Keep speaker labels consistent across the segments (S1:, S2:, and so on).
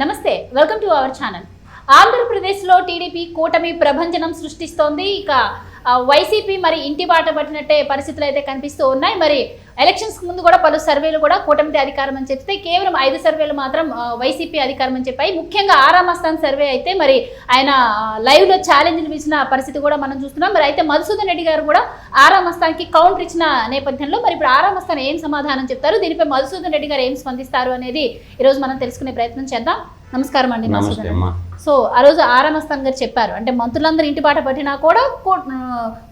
S1: నమస్తే welcome to our channel ఆంధ్రప్రదేశ్లో TDP కూటమి ప్రభంజనం సృష్టిస్తోంది. ఇక వైసీపీ మరి ఇంటి బాట పట్టినట్టే పరిస్థితులు అయితే కనిపిస్తూ ఉన్నాయి. మరి ఎలక్షన్స్ ముందు కూడా పలు సర్వేలు కూడా కూటమిది అధికారం అని చెప్తే కేవలం ఐదు సర్వేలు మాత్రం వైసీపీ అధికారం అని చెప్పాయి. ముఖ్యంగా ఆరామస్థాన్ సర్వే అయితే మరి ఆయన లైవ్లో ఛాలెంజ్లు ఇచ్చిన పరిస్థితి కూడా మనం చూస్తున్నాం. మరి అయితే మధుసూదన్ రెడ్డి గారు కూడా ఆరామస్థాన్కి కౌంటర్ ఇచ్చిన నేపథ్యంలో మరి ఇప్పుడు ఆరామస్థాన్ ఏం సమాధానం చెప్తారు? దీనిపై మధుసూదన్ రెడ్డి గారు ఏం స్పందిస్తారు అనేది ఈరోజు మనం తెలుసుకునే ప్రయత్నం చేద్దాం. నమస్కారం అండి
S2: నమస్తే
S1: సో ఆ రోజు ఆరామస్థాన్ గారు చెప్పారు. అంటే మంత్రులందరూ ఇంటి బాట పట్టినా కూడా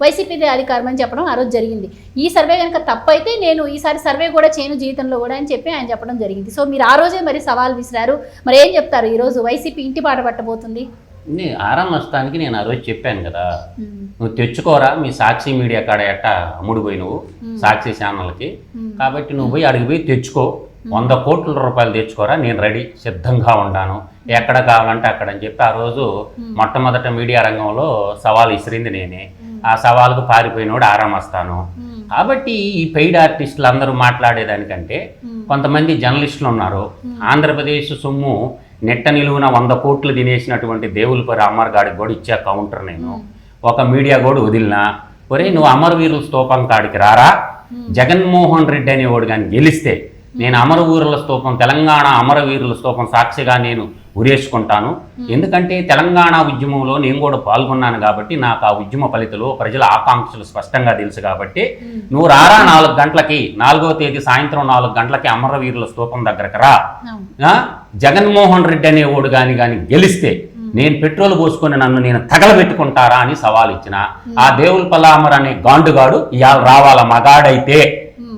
S1: వైసీపీదే అధికారం అని చెప్పడం ఆ రోజు జరిగింది. ఈ సర్వే కనుక తప్పైతే నేను ఈసారి సర్వే కూడా చేయను జీవితంలో కూడా అని చెప్పి ఆయన చెప్పడం జరిగింది. సో మీరు ఆ రోజే మరి సవాల్ విసిరారు. మరి ఏం చెప్తారు ఈ రోజు? వైసీపీ ఇంటి బాట పట్టబోతుంది?
S2: ఆరాం నష్టానికి నేను ఆ రోజు చెప్పాను కదా. నువ్వు తెచ్చుకోరా మీ సాక్షి మీడియా కాడ ఎట్ట అమ్ముడు పోయి నువ్వు సాక్షి ఛానల్కి. కాబట్టి నువ్వు పోయి అడిగి పోయి తెచ్చుకో. వంద కోట్ల రూపాయలు తెచ్చుకోరా నేను రెడీ సిద్ధంగా ఉంటాను. ఎక్కడ కావాలంటే అక్కడ అని చెప్పి ఆ రోజు మొట్టమొదట మీడియా రంగంలో సవాల్ ఇసిరింది నేనే. ఆ సవాలుకు పారిపోయినోడు ఆరామస్తాను కాబట్టి ఈ పెయిడ్ ఆర్టిస్టులు అందరూ మాట్లాడేదానికంటే కొంతమంది జర్నలిస్టులు ఉన్నారు. ఆంధ్రప్రదేశ్ సొమ్ము నెట్ట నిలువున వంద కోట్లు తినేసినటువంటి దేవులపరి అమర్ గాడికి కూడా ఇచ్చే కౌంటర్ నేను. ఒక మీడియా కూడా వదిలినా ఒరే నువ్వు అమరవీరుల స్తూపం కాడికి రారా? జగన్మోహన్ రెడ్డి అనేవాడు కానీ గెలిస్తే నేను అమరవీరుల స్తూపం తెలంగాణ అమరవీరుల స్తూపం సాక్షిగా నేను ఉరేసుకుంటాను. ఎందుకంటే తెలంగాణ ఉద్యమంలో నేను కూడా పాల్గొన్నాను కాబట్టి నాకు ఆ ఉద్యమ ఫలితాలు ప్రజల ఆకాంక్షలు స్పష్టంగా తెలుసు కాబట్టి నువ్వు రారా నాలుగు గంటలకి నాలుగో తేదీ సాయంత్రం నాలుగు గంటలకి అమరవీరుల స్తూపం దగ్గరకు రా? జగన్మోహన్ రెడ్డి అనేవాడు కానీ కానీ గెలిస్తే నేను పెట్రోల్ పోసుకొని నన్ను నేను తగలబెట్టుకుంటారా అని సవాల్ ఇచ్చిన. ఆ దేవుల పల్లామర్ అనే గాండుగాడు ఇవాళ రావాల మగాడైతే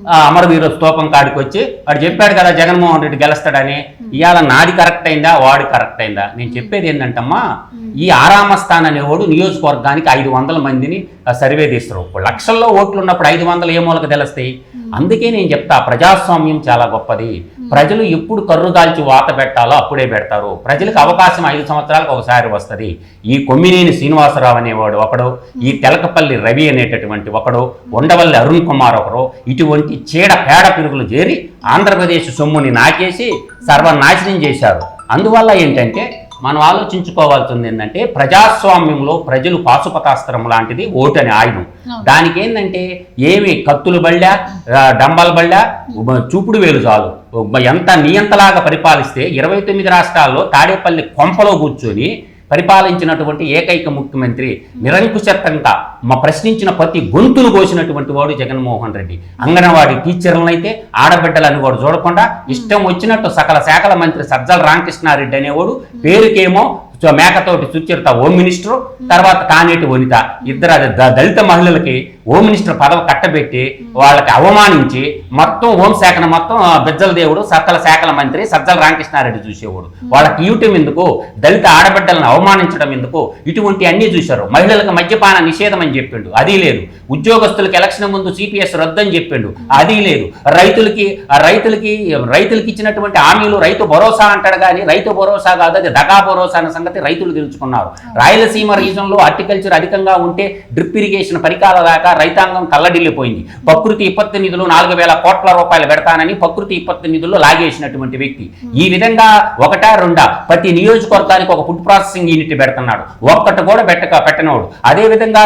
S2: అమరవీర స్తూపం కాడికి వచ్చి వాడు చెప్పాడు కదా జగన్మోహన్ రెడ్డి గెలుస్తాడని. ఇవాళ నాది కరెక్ట్ అయిందా వాడి కరెక్ట్ అయిందా? నేను చెప్పేది ఏంటంటమ్మా ఈ ఆరామస్థాన్ అనేవాడు నియోజకవర్గానికి ఐదు వందల మందిని సర్వే తీస్తారు లక్షల్లో ఓట్లు ఉన్నప్పుడు ఐదు వందలు ఏ మూలకు తెలుస్తాయి? అందుకే నేను చెప్తా ప్రజాస్వామ్యం చాలా గొప్పది. ప్రజలు ఎప్పుడు కర్రుగాల్చి వాత పెట్టాలో అప్పుడే పెడతారు. ప్రజలకు అవకాశం ఐదు సంవత్సరాలకు ఒకసారి వస్తుంది. ఈ కొమ్మినేని శ్రీనివాసరావు అనేవాడు ఒకడు ఈ తెలకపల్లి రవి అనేటటువంటి ఒకడు ఉండవల్లి అరుణ్ కుమార్ ఒకరు ఇటువంటి చీడ పేడ పిరుగులు చేరి ఆంధ్రప్రదేశ్ సొమ్ముని నాకేసి సర్వనాశనం చేశారు. అందువల్ల ఏంటంటే మనం ఆలోచించుకోవాల్సింది ఏంటంటే ప్రజాస్వామ్యంలో ప్రజలు పాశుపతాస్త్రం లాంటిది ఓటు అనే ఆయుధం. దానికి ఏంటంటే ఏమి కత్తులు బళ్ళా డంబల బళ్ళా చూపుడు వేలు చాలు. ఎంత నియంతలాగా పరిపాలిస్తే ఇరవై తొమ్మిది రాష్ట్రాల్లో తాడేపల్లి కొంపలో కూర్చొని పరిపాలించినటువంటి ఏకైక ముఖ్యమంత్రి నిరంకుశత్వంగా మా ప్రశ్నించిన ప్రతి గొంతును కోసినటువంటి వాడు జగన్మోహన్ రెడ్డి. అంగన్వాడీ టీచర్లనైతే ఆడబిడ్డలని కూడా చూడకుండా ఇష్టం వచ్చినట్టు సకల శాఖల మంత్రి సజ్జల రామకృష్ణారెడ్డి అనేవాడు పేరుకేమో మేకతోటి సుచరిత హోమ్ మినిస్టర్ తర్వాత కానేటి వనిత. ఇద్దరు దళిత మహిళలకి హోమ్ మినిస్టర్ పదవి కట్టబెట్టి వాళ్ళకి అవమానించి మొత్తం హోంశాఖను మొత్తం బిజ్జల దేవుడు సకల శాఖల మంత్రి సజ్జల రామకృష్ణారెడ్డి చూసేవాడు. వాళ్ళకి ఇవ్వటం ఎందుకు? దళిత ఆడబిడ్డలను అవమానించడం ఎందుకు? ఇటువంటి అన్ని చూశారు. మహిళలకు మద్యపాన నిషేధం అని చెప్పిండు. అది లేదు. ఉద్యోగస్తులకు ఎలక్షన్ ముందు సిపిఎస్ రద్దని చెప్పిండు. అది లేదు. రైతులకి ఆ రైతులకి రైతులకి ఇచ్చినటువంటి హామీలు రైతు భరోసా అంటాడు కానీ రైతు భరోసా కాదు అది దగా భరోసా అనే సంగతి రైతులు తెలుసుకున్నారు. రాయలసీమ రీజన్లో హార్టికల్చర్ అధికంగా ఉంటే డ్రిప్ ఇరిగేషన్ పరికాల దాకా రైతాంగం కళ్ళడిల్లిపోయింది. ప్రకృతి విపత్తు నిధులు నాలుగు వేల కోట్ల రూపాయలు పెడతానని ప్రకృతి విపత్తు నిధులు లాగేసినటువంటి వ్యక్తి. ఈ విధంగా ఒకటా రెండా ప్రతి నియోజకవర్గానికి ఒక ఫుడ్ ప్రాసెసింగ్ యూనిట్ పెడుతున్నాడు. ఒక్కటి కూడా పెట్టక పెట్టనోడు. అదే విధంగా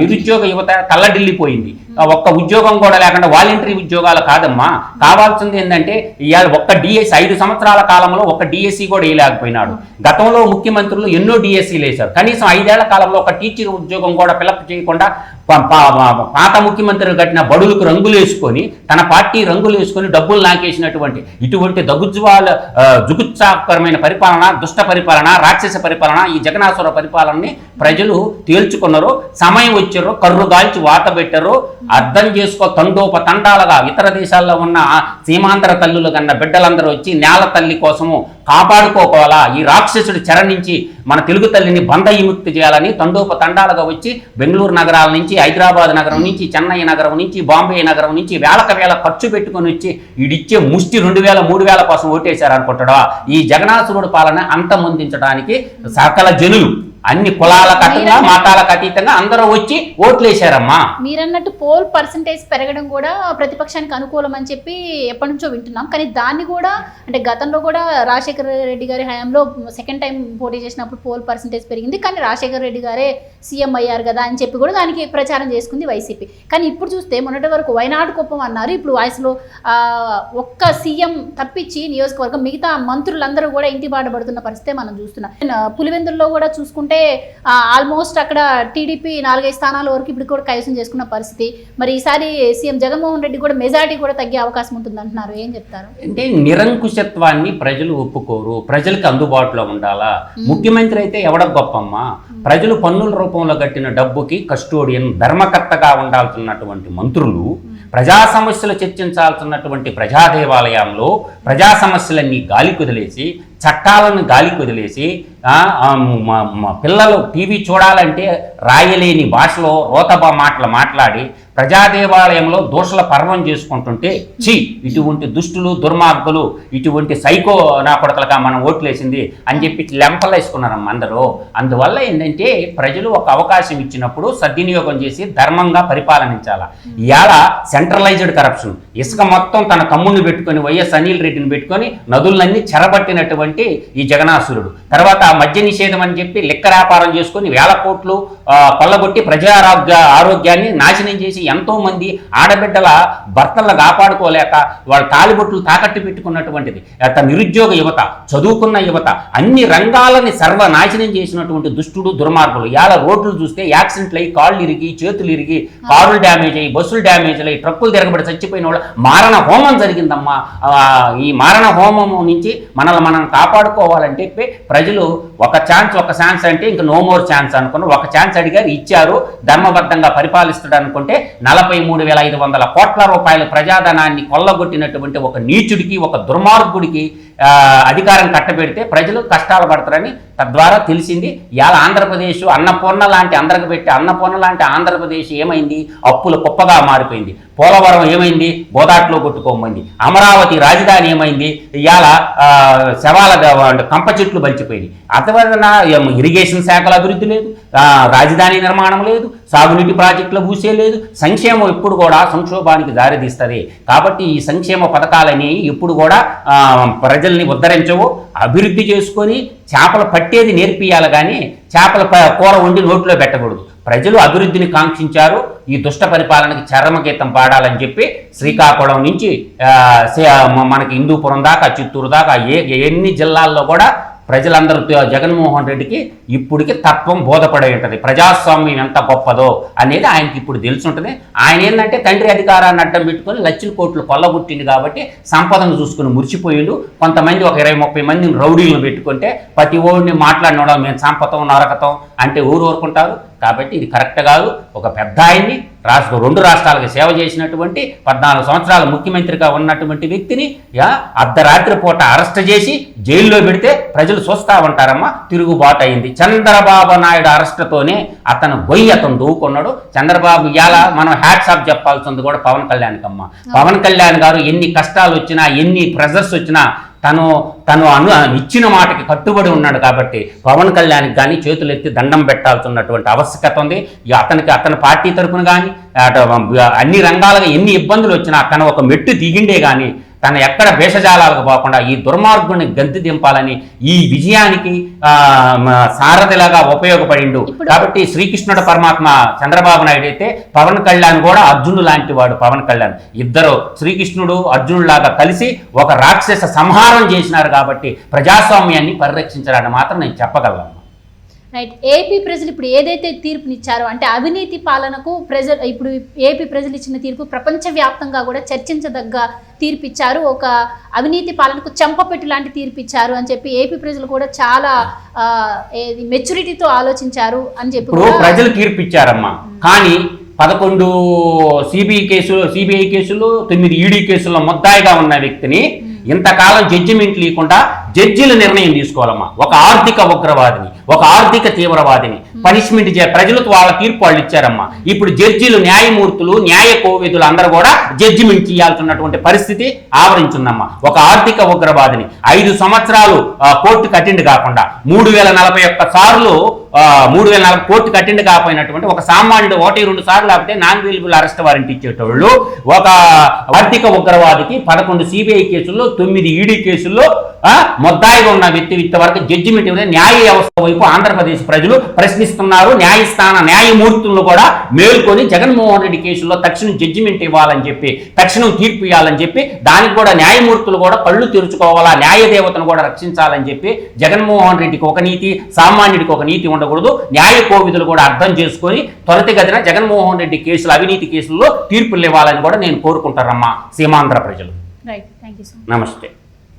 S2: నిరుద్యోగ యువత కళ్ళడిల్లిపోయింది. ఒక్క ఉద్యోగం కూడా లేకుండా వాలంటరీ ఉద్యోగాలు కాదమ్మా. కావాల్సింది ఏంటంటే ఇవాళ ఒక్క డిఎస్సి ఐదు సంవత్సరాల కాలంలో ఒక డిఎస్సి కూడా వేయలేకపోయినాడు. గతంలో ముఖ్యమంత్రులు ఎన్నో డిఎస్సీలు వేశారు. కనీసం ఐదేళ్ళ కాలంలో ఒక టీచర్ ఉద్యోగం కూడా ఫిలప్ చేయకుండా పాత ముఖ్యమంత్రిని కట్టిన బడులకు రంగులు వేసుకొని తన పార్టీ రంగులు వేసుకొని డబ్బులు నాకేసినటువంటి ఇటువంటి దగుజ్వాల జుగుత్సాకరమైన పరిపాలన దుష్ట పరిపాలన రాక్షస పరిపాలన ఈ జగనాసుర పరిపాలనని ప్రజలు తేల్చుకున్నారు. సమయం వచ్చారు కర్రు దాల్చి వాత పెట్టారు. అర్థం చేసుకో తండోప తండాలుగా ఇతర దేశాల్లో ఉన్న సీమాంధ్ర తల్లులు కన్నా బిడ్డలందరూ వచ్చి నేల తల్లి కోసము కాపాడుకోవాలా? ఈ రాక్షసుడి చెర నుంచి మన తెలుగు తల్లిని బంధ విముక్తి చేయాలని తండోప తండాలుగా వచ్చి బెంగళూరు నగరాల నుంచి హైదరాబాద్ నగరం నుంచి చెన్నై నగరం నుంచి బాంబే నగరం నుంచి వేలక వేల ఖర్చు పెట్టుకొని వచ్చి వీడిచ్చే ముష్టి రెండు వేల మూడు వేల కోసం ఓటేశారు అనుకుంటాడా ఈ జగన్నాథుడు పాలన అంతమొందించడానికి సకల జనులు అన్ని కులాలకు అతీతంగా మతాలకు అతీతంగా అందరూ వచ్చి ఓట్లేశారమ్మా.
S1: మీరన్నట్టు పోల్ పర్సంటేజ్ పెరగడం కూడా ప్రతిపక్షానికి అనుకూలం అని చెప్పి ఎప్పటి నుంచో వింటున్నాం. కానీ దాన్ని కూడా అంటే గతంలో కూడా రాజశేఖర రెడ్డి గారి హయాంలో సెకండ్ టైం పోటీ చేసినప్పుడు పోల్ పర్సంటేజ్ పెరిగింది. కానీ రాజశేఖర రెడ్డి గారే సీఎం అయ్యారు కదా అని చెప్పి కూడా దానికి ప్రచారం చేసుకుంది వైసీపీ. కానీ ఇప్పుడు చూస్తే మొన్నటి వరకు వైనాడు కుప్పం అన్నారు. ఇప్పుడు వాయిస్లో ఒక్క సీఎం తప్పించి నియోజకవర్గం మిగతా మంత్రులందరూ కూడా ఇంటి బాట పడుతున్న పరిస్థితే మనం చూస్తున్నాం. పులివెందుల్లో కూడా చూసుకుంటే ఆల్మోస్ట్ అక్కడ టీడీపీ నాలుగైదు స్థానాల వరకు ఇప్పుడు కూడా కైవసం చేసుకున్న పరిస్థితి. మరి ఈసారి సీఎం జగన్మోహన్ రెడ్డి కూడా మెజారిటీ కూడా తగ్గే అవకాశం ఉంటుంది అంటున్నారు ఏం చెప్తారు?
S2: అంటే నిరంకుశత్వాన్ని ప్రజలు ఒప్పుకోరు. ప్రజలకు అందుబాటులో ఉండాలా? ముఖ్యమంత్రి అయితే ఎవడ గొప్పమ్మా? ప్రజలు పన్నుల రూపంలో కట్టిన డబ్బుకి కస్టోడియన్ ధర్మకర్తగా ఉండాల్సినటువంటి మంత్రులు ప్రజా సమస్యలు చర్చించాల్సినటువంటి ప్రజా దేవాలయంలో ప్రజా సమస్యలన్నీ గాలి కుదిలేసి చట్టాలను గాలికి వదిలేసి పిల్లలు టీవీ చూడాలంటే రాయలేని భాషలో రోతబా మాటలు మాట్లాడి ప్రజా దేవాలయంలో పర్వం చేసుకుంటుంటే చి ఇటువంటి దుష్టులు దుర్మార్గులు ఇటువంటి సైకో నా కొడతలుగా మనం ఓట్లేసింది అని చెప్పి లెంపలేసుకున్నారమ్మ అందరూ. అందువల్ల ఏంటంటే ప్రజలు ఒక అవకాశం ఇచ్చినప్పుడు సద్వినియోగం చేసి ధర్మంగా పరిపాలనించాల. ఇవాళ సెంట్రలైజ్డ్ కరప్షన్ ఇసుక మొత్తం తన తమ్ముడిని పెట్టుకొని వైఎస్ అనిల్ రెడ్డిని పెట్టుకొని నదులన్నీ చెరబట్టినటువంటి ఈ జగనాసురుడు తర్వాత మద్య నిషేధం అని చెప్పి లెక్క వ్యాపారం చేసుకొని వేల కోట్లు కొల్లగొట్టి ప్రజా ఆరోగ్యాన్ని నాశనం చేసి ఎంతోమంది ఆడబిడ్డల భర్తలను కాపాడుకోలేక వాళ్ళ తాలిబొట్లు తాకట్టు పెట్టుకున్నటువంటిది. అత నిరుద్యోగ యువత చదువుకున్న యువత అన్ని రంగాలని సర్వనాశనం చేసినటువంటి దుష్టుడు దుర్మార్గులు. ఇవాళ రోడ్లు చూస్తే యాక్సిడెంట్లు అయ్యి కాళ్ళు ఇరిగి చేతులు ఇరిగి కారులు డ్యామేజ్ అయ్యి బస్సులు డ్యామేజ్ అయ్యి ట్రక్కులు తిరగబడి చచ్చిపోయిన వాళ్ళు. మారణ హోమం జరిగిందమ్మా. ఈ మారణ హోమం నుంచి మనల్ని మనం కాపాడుకోవాలని చెప్పి ప్రజలు ఒక ఛాన్స్ ఒక ఛాన్స్ అంటే ఇంక నో మోర్ ఛాన్స్ అనుకున్న ఒక ఛాన్స్ అడిగారు ఇచ్చారు ధర్మబద్ధంగా పరిపాలిస్తాడు అనుకుంటే నలభై మూడు వేల ఐదు వందల కోట్ల రూపాయల ప్రజాధనాన్ని కొల్లగొట్టినటువంటి ఒక నీచుడికి ఒక దుర్మార్గుడికి అధికారం కట్టబెడితే ప్రజలు కష్టాలు పడతారని తద్వారా తెలిసింది. ఇవాళ ఆంధ్రప్రదేశ్ అన్నపూర్ణ లాంటి అందరికి పెట్టి అన్నపూర్ణ లాంటి ఆంధ్రప్రదేశ్ ఏమైంది? అప్పుల కుప్పగా మారిపోయింది. పోలవరం ఏమైంది? గోదాట్లో కొట్టుకోమంది అమరావతి రాజధాని ఏమైంది? ఇవాళ శవాల కంప చెట్లు బలిచిపోయినాయి. అతవలన ఇరిగేషన్ శాఖల అభివృద్ధి లేదు. రాజధాని నిర్మాణం లేదు. సాగునీటి ప్రాజెక్టుల పూసే లేదు. సంక్షేమం ఎప్పుడు కూడా సంక్షోభానికి దారితీస్తుంది. కాబట్టి ఈ సంక్షేమ పథకాలని ఎప్పుడు కూడా ప్రజలు ప్రజల్ని ఉద్ధరించవు. అభివృద్ధి చేసుకొని చేపలు పట్టేది నేర్పియాలి కానీ చేపల ప- కూర వండి నోట్లో పెట్టకూడదు. ప్రజలు అభివృద్ధిని కాంక్షించారు. ఈ దుష్ట పరిపాలనకి చర్మగీతం పాడాలని చెప్పి శ్రీకాకుళం నుంచి మనకి హిందూపురం దాకా చిత్తూరు దాకా ఏ ఎన్ని జిల్లాల్లో కూడా ప్రజలందరూ జగన్మోహన్ రెడ్డికి ఇప్పటికి తత్వం బోధపడే ఉంటుంది. ప్రజాస్వామ్యం ఎంత గొప్పదో అనేది ఆయనకి ఇప్పుడు తెలిసి ఉంటుంది. ఆయన ఏంటంటే తండ్రి అధికారాన్ని అడ్డం పెట్టుకొని లక్షల కోట్లు కొల్లగొట్టింది కాబట్టి సంపదను చూసుకుని మురిచిపోయిండు కొంతమంది ఒక ఇరవై ముప్పై మందిని రౌడీలను పెట్టుకుంటే ప్రతి ఓడిని మాట్లాడినోడం మేము సంపతం నరకతం అంటే ఊరు ఊరుకుంటారు. కాబట్టి ఇది కరెక్ట్ కాదు. ఒక పెద్ద ఆయన్ని రాష్ట్ర రెండు రాష్ట్రాలకు సేవ చేసినటువంటి పద్నాలుగు సంవత్సరాలు ముఖ్యమంత్రిగా ఉన్నటువంటి వ్యక్తిని యా అర్ధరాత్రి పూట అరెస్ట్ చేసి జైల్లో పెడితే ప్రజలు చూస్తా ఉంటారమ్మా తిరుగుబాటు అయింది. చంద్రబాబు నాయుడు అరెస్ట్తోనే అతను గొయ్యి అతను దూకున్నాడు. చంద్రబాబు ఇవాళ మనం హ్యాట్సాప్ చెప్పాల్సింది కూడా పవన్ కళ్యాణ్కి అమ్మ పవన్ కళ్యాణ్ గారు ఎన్ని కష్టాలు వచ్చినా ఎన్ని ప్రెజర్స్ వచ్చినా తను తను అను ఇచ్చిన మాటకి కట్టుబడి ఉన్నాడు కాబట్టి పవన్ కళ్యాణ్కి కానీ చేతులు ఎత్తి దండం పెట్టాల్సినటువంటి ఆవశ్యకత ఉంది. అతనికి అతని పార్టీ తరపున కానీ అన్ని రంగాలుగా ఎన్ని ఇబ్బందులు వచ్చినా తను ఒక మెట్టు దిగిండే కానీ తను ఎక్కడ భేషజాలాలకు పోకుండా ఈ దుర్మార్గుని గంతి దింపాలని ఈ విజయానికి సారథిలాగా ఉపయోగపడిండు. కాబట్టి శ్రీకృష్ణుడు పరమాత్మ చంద్రబాబు నాయుడు అయితే పవన్ కళ్యాణ్ కూడా అర్జునుడు లాంటి వాడు పవన్ కళ్యాణ్. ఇద్దరు శ్రీకృష్ణుడు అర్జునుడు లాగా కలిసి ఒక రాక్షస సంహారం చేసినారు కాబట్టి ప్రజాస్వామ్యాన్ని పరిరక్షించడాన్ని మాత్రం నేను చెప్పగలను.
S1: రైట్ ఏపీ ప్రజలు ఇప్పుడు ఏదైతే తీర్పునిచ్చారో అంటే అవినీతి పాలనకు ప్రజలు ఇప్పుడు ఏపీ ప్రజలు ఇచ్చిన తీర్పు ప్రపంచవ్యాప్తంగా కూడా చర్చించదగ్గ తీర్పు ఇచ్చారు ఒక అవినీతి పాలనకు చెంపపెట్టు లాంటి తీర్పు ఇచ్చారు అని చెప్పి ఏపీ ప్రజలు కూడా చాలా మెచ్యూరిటీతో ఆలోచించారు అని చెప్పి
S2: ప్రజలు తీర్పు ఇచ్చారమ్మా కానీ పదకొండు సిబిఐ కేసులు సిబిఐ కేసులు తొమ్మిది ఈడీ కేసుల్లో ముద్దాయిగా ఉన్న వ్యక్తిని ఇంతకాలం జడ్జిమెంట్ లేకుండా జడ్జీలు నిర్ణయం తీసుకోవాలమ్మా. ఒక ఆర్థిక ఉగ్రవాదిని ఒక ఆర్థిక తీవ్రవాదిని పనిష్మెంట్ చే ప్రజలకు వాళ్ళ తీర్పు వాళ్ళు ఇచ్చారమ్మా. ఇప్పుడు జడ్జీలు న్యాయమూర్తులు న్యాయ కోవిదులు అందరూ కూడా జడ్జిమెంట్ చేయాల్సినటువంటి పరిస్థితి ఆవరించిందమ్మా. ఒక ఆర్థిక ఉగ్రవాదిని ఐదు సంవత్సరాలు కోర్టు కోర్టుకు అటెండ్ కాకుండా మూడు వేల నలభై ఒక్క సార్లు మూడు వేల నలభై కోర్టుకు అటెండ్ కాకపోయినటువంటి ఒక సామాన్యుడు ఒకటి రెండు సార్లు లేకపోతే నాన్ వెలిబుల్ అరెస్ట్ వారెంట్ ఇచ్చేటోళ్ళు ఒక ఆర్థిక ఉగ్రవాదికి పదకొండు సిబిఐ కేసుల్లో తొమ్మిది ఈడీ కేసుల్లో ముద్దాయిగా ఉన్న వ్యక్తి ఇంతవరకు జడ్జిమెంట్ ఇవ్వలేదు. న్యాయ వ్యవస్థ వైపు ఆంధ్రప్రదేశ్ ప్రజలు ప్రశ్నిస్తున్నారు. న్యాయస్థాన న్యాయమూర్తులను కూడా మేల్కొని జగన్మోహన్ రెడ్డి కేసులో తక్షణం జడ్జిమెంట్ ఇవ్వాలని చెప్పి తక్షణం తీర్పు ఇవ్వాలని చెప్పి దానికి కూడా న్యాయమూర్తులు కూడా కళ్ళు తెరుచుకోవాలా న్యాయ దేవతను కూడా రక్షించాలని చెప్పి జగన్మోహన్ రెడ్డికి ఒక నీతి సామాన్యుడికి ఒక నీతి ఉండకూడదు. న్యాయ కోవిదులు కూడా అర్థం చేసుకొని త్వరితగతిన జగన్మోహన్ రెడ్డి కేసులు అవినీతి కేసుల్లో తీర్పులు ఇవ్వాలని కూడా నేను కోరుకుంటారమ్మా సీమాంధ్ర ప్రజలు. నమస్తే.